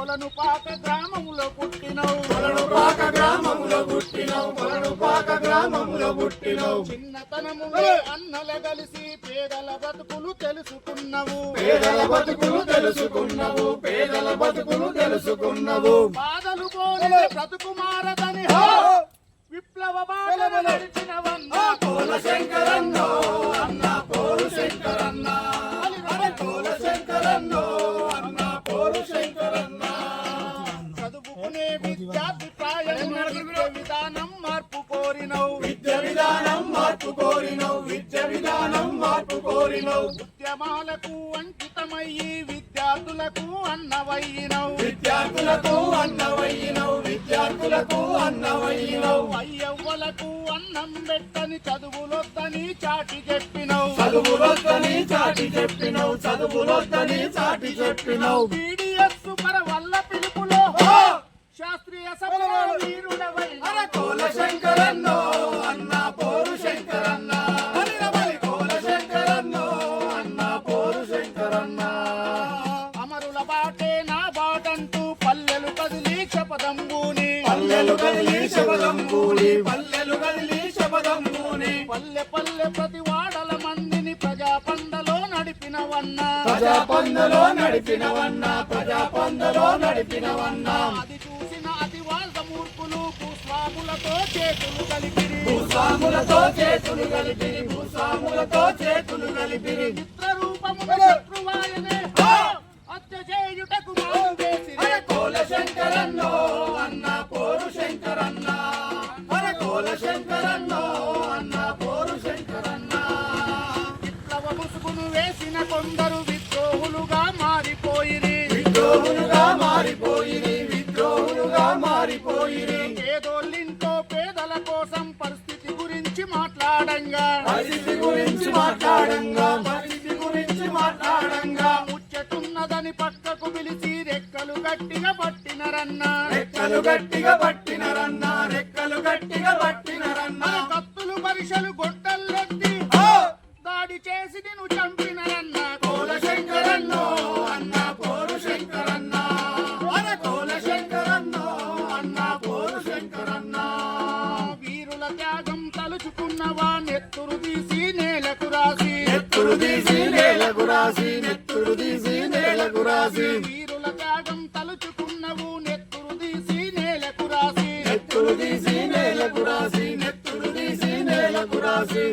కొలనుపాక గ్రామములో పుట్టినవు. పాక గ్రామములో పుట్టినవు. కొలను పాక గ్రామములో పుట్టినవు. చిన్నతనములో అన్నల కలిసి పేదల బతుకులు తెలుసుకున్నవు. పేదల బతుకులు తెలుసుకున్నవు. పేదల బతుకులు తెలుసుకున్నవు. బాధలు పోలే బ్రతుకు మారదని హో! విప్లవ బాధలు నడిచినవన్న. కోల శంకరన్నో కోరినవు విద్య విధానం మార్పు కోరినవు విద్య విధానం మార్పు కోరినవు. ఉద్యమాలకు అంకితమయ్యి విద్యార్థులకు అన్నవయ్యినవు. విద్యార్థులకు అన్నవయ్యినవు విద్యార్థులకు అన్నవయ్యినవు. అయ్యవ్వలకు అన్నం పెట్టని చదువులొద్దని చాటి చెప్పినవు. చదువులొద్దని చాటి చెప్పినవు చదువులొద్దని చాటి చెప్పినవు. పీడిఎస్ శాస్త్రీయ సభలో కోల శంకరన్నో అన్న పోరు శంకరన్న కోల శంకరన్నో అన్న పోరు శంకరన్న అమరుల బాటే నా బాటంటూ పల్లెలు కదిలి శపథంబూని. పల్లెలు కదిలి శబదంబూని పల్లెలు కదిలి శబదంబూని పల్లె పల్లె ప్రతి వాడల మందిని ప్రజా పండలో నడిపినవన్నా. ప్రజా పందలో నడిపినవన్న ప్రజా పందలో నడిపినవన్న. మూర్ఖులు భూస్వాములతో చేతులు కలిపిరి. భూస్వాములతో చేతులు కలిపిరి భూస్వాములతో చేతులు కలిపిరి. చిత్రరూపమున శత్రువాయనే హత్య చేయుటకు వేసిరి. కోల శంకరన్నో అన్న పోరు శంకరన్న అరే కోల శంకరన్నో అన్న పోరు శంకరన్న విప్లవ ముసుగును వేసిన కొందరు విద్రోహులుగా మారిపోయిరి. విద్రోహులుగా మారిపోయిరి పేదోళ్ళింట్లో పేదల కోసం పరిస్థితి గురించి మాట్లాడంగా. పరిస్థితి గురించి మాట్లాడంగా పరిస్థితి గురించి మాట్లాడంగా. ముచ్చటున్నదని పక్కకు పిలిచి రెక్కలు గట్టిగా పట్టినరన్నా. రెక్కలు గట్టిగా పట్టినరన్న రెక్కలు గట్టిగా పట్టినరన్న. కత్తులు పరీక్షలు గొడ్డల్లెత్తి దాడి చేసి నిన్ను చంపినరన్నా నెత్తురు తీసి నేలకు రాసి నెత్తురు తీసి నేలకు రాసి. వీరుల త్యాగం తలుచుకున్నవు నెత్తురు తీసి నేలకు రాసి. నెత్తురు తీసి నేలకు రాసి నెత్తురు తీసి నేలకు రాసి.